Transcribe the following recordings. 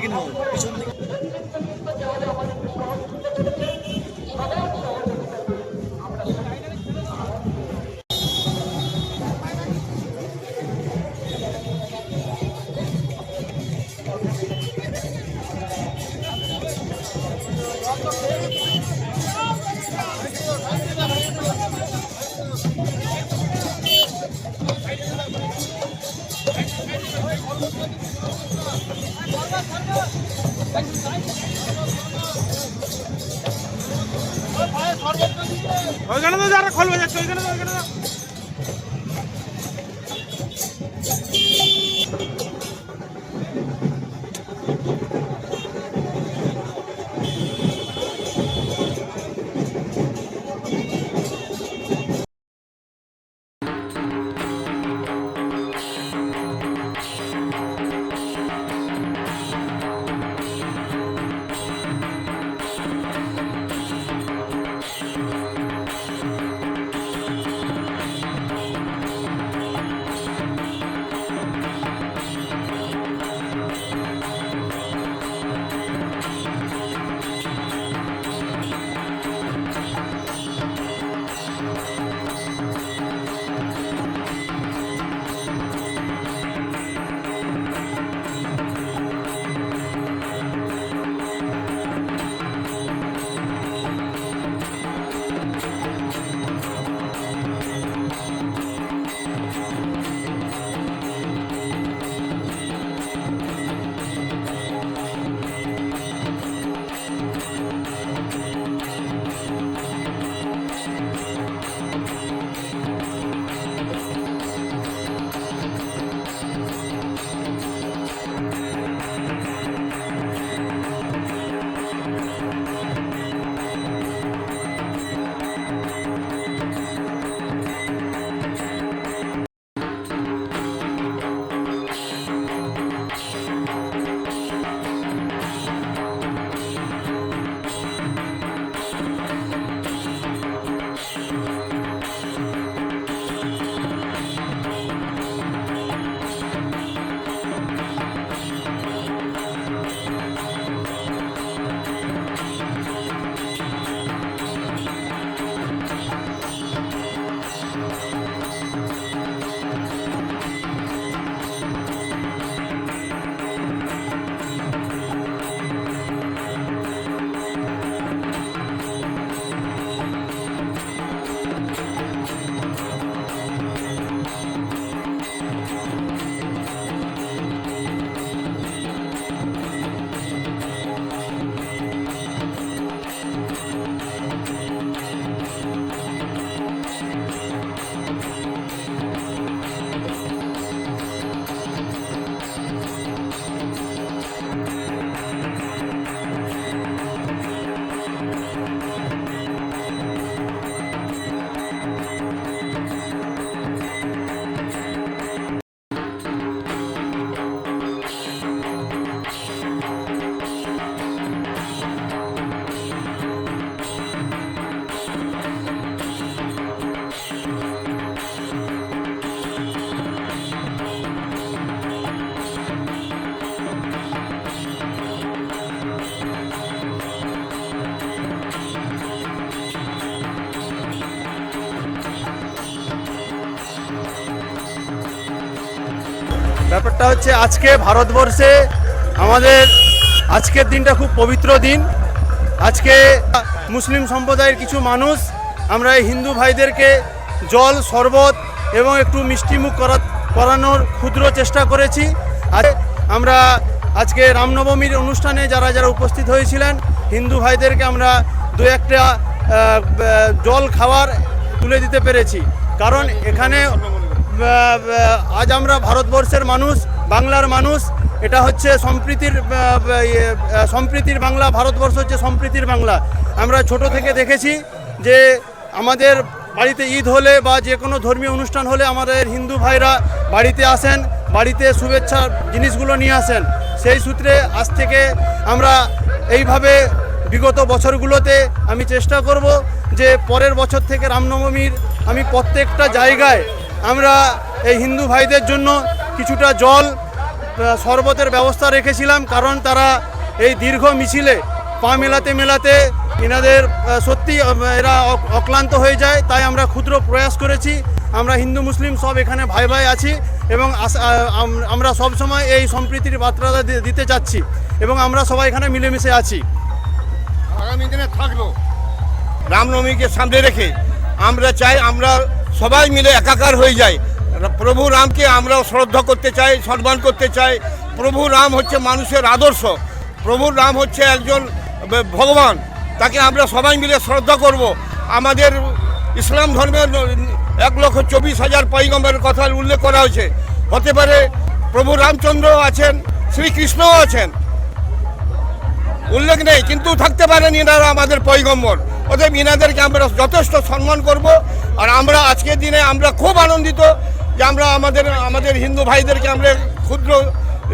থেকে নেব ওইখানে তো যারা খোলবে যাচ্ছে ওইখানে তো ওইখানে ব্যাপারটা হচ্ছে আজকে ভারতবর্ষে আমাদের আজকের দিনটা খুব পবিত্র দিন। আজকে মুসলিম সম্প্রদায়ের কিছু মানুষ, আমরা এই হিন্দু ভাইদেরকে জল, শরবত এবং একটু মিষ্টিমুখ করা, করানোর ক্ষুদ্র চেষ্টা করেছি। আর আমরা আজকে রামনবমীর অনুষ্ঠানে যারা যারা উপস্থিত হয়েছিলেন, হিন্দু ভাইদেরকে আমরা দু একটা জল খাওয়ার তুলে দিতে পেরেছি। কারণ এখানে আজ আমরা ভারতবর্ষের মানুষ বাংলার মানুষ। এটা হচ্ছে সম্প্রীতির ইয়ে, সম্প্রীতির বাংলা ভারতবর্ষ হচ্ছে সম্প্রীতির বাংলা। আমরা ছোট থেকে দেখেছি যে আমাদের বাড়িতে ঈদ হলে বা যে কোনো ধর্মীয় অনুষ্ঠান হলে আমাদের হিন্দু ভাইরা বাড়িতে আসেন বাড়িতে শুভেচ্ছা জিনিসগুলো নিয়ে আসেন। সেই সূত্রে আজ থেকে আমরা এইভাবে বিগত বছরগুলোতে আমি চেষ্টা করব যে পরের বছর থেকে রামনবমীর আমি প্রত্যেকটা জায়গায় আমরা এই হিন্দু ভাইদের জন্য কিছুটা জল শরবতের ব্যবস্থা রেখেছিলাম, কারণ তারা এই দীর্ঘ মিছিলে, পা মেলাতে মেলাতে এনাদের সত্যি এরা অক- অক্লান্ত হয়ে যায়, তাই আমরা ক্ষুদ্র প্রয়াস করেছি। আমরা হিন্দু, মুসলিম সব এখানে ভাই ভাই আছি এবং আমরা সব সময় এই সম্প্রীতির বার্তাটা দিতে চাচ্ছি এবং আমরা সবাই এখানে মিলেমিশে আছি। আগামী দিনে থাকল। রামনবমীকে সামনে রেখে আমরা চাই আমরা সবাই মিলে একাকার হয়ে যায়। প্রভু রামকে আমরা শ্রদ্ধা করতে চাই, সম্মান করতে চাই। প্রভু রাম হচ্ছে মানুষের আদর্শ। প্রভু রাম হচ্ছে একজন ভগবান। তাকে আমরা সবাই মিলে শ্রদ্ধা করব। আমাদের ইসলাম ধর্মের এক লক্ষ চব্বিশ হাজার পৈগম্বরের কথা উল্লেখ করা হয়েছে। হতে পারে প্রভু রামচন্দ্র আছেন, শ্রীকৃষ্ণও আছেন। উল্লেখ নেই, কিন্তু থাকতে পারেন এনারা আমাদের পৈগম্বর অতএব ইনাদেরকে আমরা যথেষ্ট সম্মান করব। আর আমরা আজকের দিনে আমরা খুব আনন্দিত যে আমরা আমাদের আমাদের হিন্দু ভাইদেরকে আমরা ক্ষুদ্র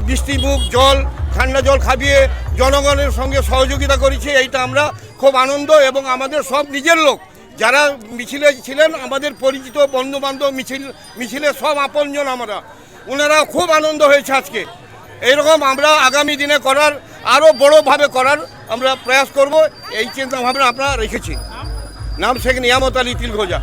বৃষ্টিমুখ জল, ঠান্ডা জল খাবিয়ে জনগণের সঙ্গে সহযোগিতা করেছি, এইটা আমরা খুব আনন্দ এবং আমাদের সব নিজের লোক, যারা মিছিলে ছিলেন, আমাদের পরিচিত বন্ধু বান্ধব মিছিল, মিছিলে সব আপনজন আমরা। ওনারা খুব আনন্দ হয়েছে আজকে। এইরকম আমরা আগামী দিনে করার আরও বড়োভাবে করার আমরা প্রয়াস করব এই চিন্তা ভাবনা আমরা রেখেছি নাম শেখ নিয়ামত আলী তিলঘোজা